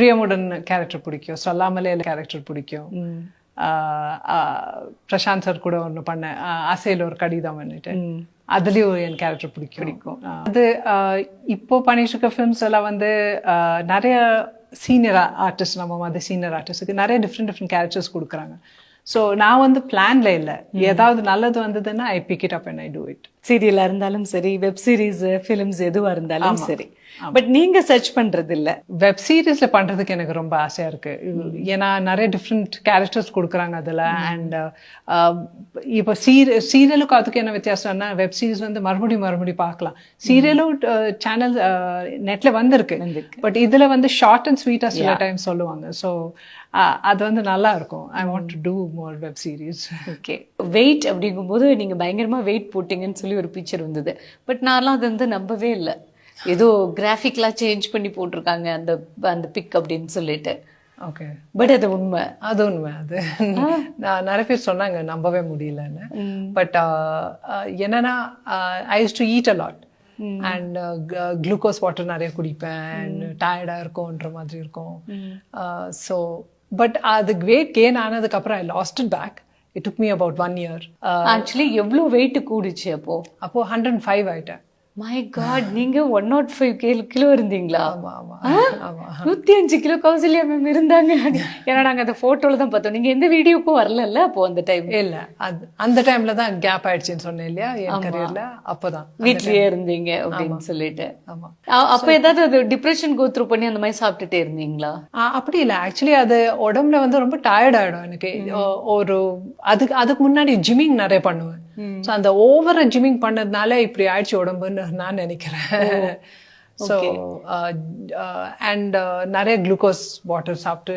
பிரியமுடன் character பிடிக்கும். சொல்லாமலே character பிடிக்கும். பிரசாந்த் சார் கூட ஒன்று பண்ணேன் ஆஹ் ஆசையில் ஒரு கடிதம் பண்ணிட்டு அதுலயும் என் கேரக்டர் பிடிக்கும். பிடிக்கும். அது இப்போ பண்ணிட்டு இருக்க ஃபிலிம்ஸ் எல்லாம் வந்து நிறைய சீனியர் ஆர்டிஸ்ட் நம்ம மாதிரி சீனியர் ஆர்டிஸ்டுக்கு நிறைய டிஃப்ரெண்ட் டிஃப்ரெண்ட் கேரக்டர்ஸ் கொடுக்குறாங்க. ஸோ நான் வந்து பிளான்ல இல்லை. ஏதாவது நல்லது வந்ததுன்னா I pick it up and I do it சீரியலா இருந்தாலும் சரி வெப் சீரிஸ் ஃபிலிம்ஸ் எதுவா இருந்தாலும் சரி. பட் நீங்க சர்ச் பண்றது இல்ல வெப் சீரிஸ்ல பண்றதுக்கு எனக்கு ரொம்ப ஆசையா இருக்கு. ஏன்னா நிறைய டிஃப்ரெண்ட் கேரக்டர்ஸ் கொடுக்குறாங்க அதுல. அண்ட் இப்போ சீர சீரியலுக்கும் அதுக்கு என்ன வித்தியாசம்னா வெப் சீரிஸ் வந்து மறுபடியும் மறுபடியும் பார்க்கலாம். சீரியலும் சேனல் நெட்ல வந்திருக்கு. பட் இதுல வந்து ஷார்ட் அண்ட் ஸ்வீட்டா சில டைம் சொல்லுவாங்க. ஸோ அது வந்து நல்லா இருக்கும். I want to do more web series okay weight அப்படிங்கும்போது நீங்க பயங்கரமா வெயிட் போட்டீங்கன்னு சொல்லி ஒரு பிக்சர் வந்தது. பட் நான்லாம் அது வந்து நம்பவே இல்லை. ஏதோ கிராஃபிக்லாம் சேஞ்ச் பண்ணி போட்டிருக்காங்க அந்த அந்த பிக் அப்படின்னு சொல்லிட்டு. ஓகே பட் அது உண்மை. அது உண்மை. அது நான் நிறைய பேர் சொன்னாங்க நம்பவே முடியலன்னு. பட் என்னன்னா I use to eat a lot and glucose water நிறைய குடிப்பேன். அண்ட் டயர்டாக இருக்கும்ன்ற மாதிரி இருக்கும். ஸோ பட் அது வெயிட் கெயின் ஆனதுக்கப்புறம் I lost it back it took me about one year actually எவ்வளவு வெயிட் கூடுச்சு அப்போ? அப்போ ஹண்ட்ரட் ஃபைவ் ஆயிட்டேன். மை காட் நீங்க ஒன் நாட் ஃபைவ் கிலோ இருந்தீங்களா? ஆமா ஆமா. ஆமா. நூத்தி அஞ்சு கிலோ கௌசல்யா மேம் இருந்தாங்க. ஏன்னா நாங்க அந்த போட்டோல தான் பார்த்தோம். நீங்க எந்த வீடியோக்கும் வரல அப்போ அந்த டைம் இல்ல அது அந்த டைம்ல தான் கேப் ஆயிடுச்சுன்னு சொன்னேன் இல்லையா? என் கரியர்ல அப்போதான். வீட்லயே இருந்தீங்க அப்படின்னு சொல்லிட்டு. ஆமா. அப்ப ஏதாவது அது டிப்ரெஷன் கோ த்ரூ பண்ணி அந்த மாதிரி சாப்பிட்டுட்டே இருந்தீங்களா? அப்படி இல்ல. ஆக்சுவலி அது உடம்புல வந்து ரொம்ப டயர்ட் ஆயிடும் எனக்கு. ஒரு அதுக்கு அதுக்கு முன்னாடி ஜிம்மிங் நிறைய பண்ணுவேன். ஸோ அந்த ஓவரா ஜிம்மிங் பண்ணதுனால இப்படி ஆயிடுச்சு உடம்புன்னு நான் நினைக்கிறேன். ஸோ அண்ட் நிறைய குளுக்கோஸ் வாட்டர் சாப்பிட்டு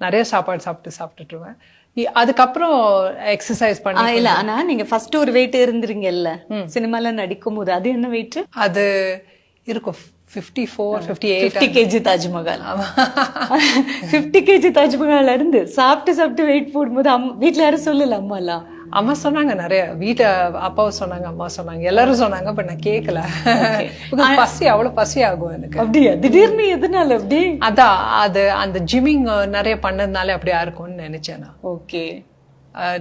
நிறைய சாப்பாடு சாப்பிட்டு சாப்பிட்டுட்டுருவேன். இ- அதுக்கப்புறம் எக்ஸசைஸ் பண்ணி. இல்ல ஆனா நீங்க ஃபர்ஸ்ட் ஒரு வெயிட் இருந்துருங்கல்ல. சினிமால நடிக்கும் போது அது என்ன வெயிட் அது இருக்கும். Fifty four fifty eight fifty KG Taj Mahal. Fifty KG Taj Mahal இருந்து சாப்பிட்டு சாப்பிட்டு வெயிட் போடும்போது அம்மா வீட்ல யாரும் சொல்லல அம்மா எல்லாம் அம்மா சொன்னாங்க நிறைய. வீட்டு அப்பாவும் சொன்னாங்க அம்மா சொன்னாங்க எல்லாரும் சொன்னாங்க பட் நான் கேட்கல பசி அவ்வளவு பசி ஆகும் எனக்கு. அப்படியா? திடீர்னு எதனால அப்படி? அதான் அது அந்த ஜிம்மிங் நிறைய பண்ணதுனால அப்படியா இருக்கும்னு நினைச்சேன் நான். ஓகே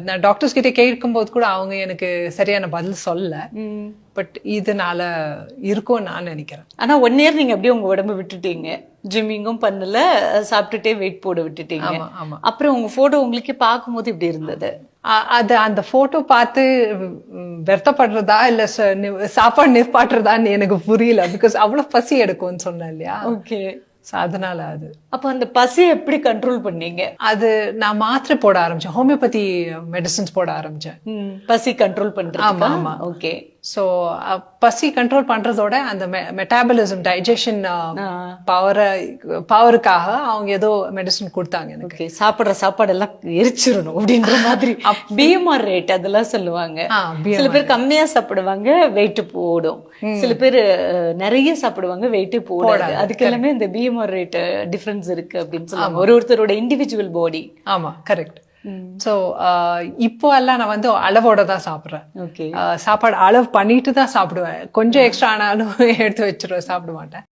நான் டாக்டர்ஸ் கிட்ட கேட்கும்போது கூட அவங்க எனக்கு சரியான பதில் சொல்லல. பட் இதனால இருக்கும் நான் நினைக்கிறேன். ஆனா ஒன் இயர் நீங்க அப்படியே உங்க உடம்ப விட்டுட்டீங்க. ஜிம்மிங்கும் பண்ணல சாப்பிட்டுட்டே வெயிட் போட விட்டுட்டீங்க. ஆமா ஆமா. அப்புறம் உங்க போட்டோ உங்களுக்கே பார்க்கும்போது இப்படி இருந்தது? அது அந்த போட்டோ பார்த்து வருத்தப்படுறதா இல்ல சாப்பாடு நிற்பாட்டுறதான்னு எனக்கு புரியல. பிகாஸ் அவ்வளவு பசி எடுக்கும்னு சொன்னேன் இல்லையா? ஓகே அதனால அது. அப்ப அந்த பசியை எப்படி கண்ட்ரோல் பண்ணீங்க? அது நான் மாத்திரை போட ஆரம்பிச்சேன். ஹோமியோபதி மெடிசின்ஸ் போட ஆரம்பிச்சேன். பசி கண்ட்ரோல் பண்றது ஆமா, ஆமா. ஓகே ஸோ பசி கண்ட்ரோல் பண்றதோட அந்த மெட்டாபலிசம் டைஜஷன் பவரை பவருக்காக அவங்க ஏதோ மெடிசின் கொடுத்தாங்க எனக்கு. சாப்பிடுற சாப்பாடு எல்லாம் எரிச்சிடணும் அப்படின்ற மாதிரி. பிஎம்ஆர் ரேட் அதெல்லாம் சொல்லுவாங்க. சில பேர் கம்மியா சாப்பிடுவாங்க வெயிட் போடும். சில பேர் நிறைய சாப்பிடுவாங்க வெயிட் போடாது. அதுக்கு எல்லாமே இந்த பிஎம்ஆர் ரேட் டிஃபரன்ஸ் இருக்கு அப்படின்னு சொல்லுவாங்க. ஒரு ஒருத்தரோட இண்டிவிஜுவல் பாடி ஆமா கரெக்ட் ஸோ இப்போ எல்லாம் நான் வந்து அளவோட தான் சாப்பிட்றேன். ஓகே. சாப்பாடு அளவு பண்ணிட்டு தான் சாப்பிடுவேன். கொஞ்சம் எக்ஸ்ட்ரா ஆனாலும் எடுத்து வச்சிருவேன் சாப்பிட மாட்டேன்.